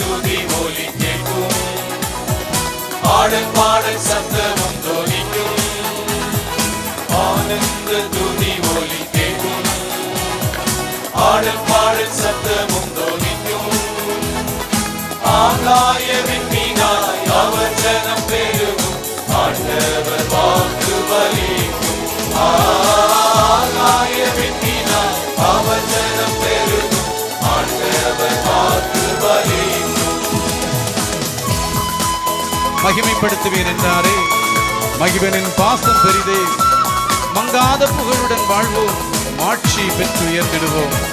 துதி ஒலி கேட்கும். பாடல் பாடல் சத்தமும் தொலிக்கும் ஆனந்த துதி ஒலி கேட்கும். பாடல் பாடல் சத்தமும் தொலிக்கும் ஆகாய விண்மீனாய் அவர் ஜனம் பெருகும். ஆண்டவர் வாக்கு வலிக்கும் ஆகாய விண்மீனாய் அவர் பெருகும் மகிமைப்படுத்துவேன் என்றாரே. மகிவனின் பாசம் பெரிதே. மங்காத புகழுடன் வாழ்வோம். மாட்சி பெற்று உயர்ந்திடுவோம்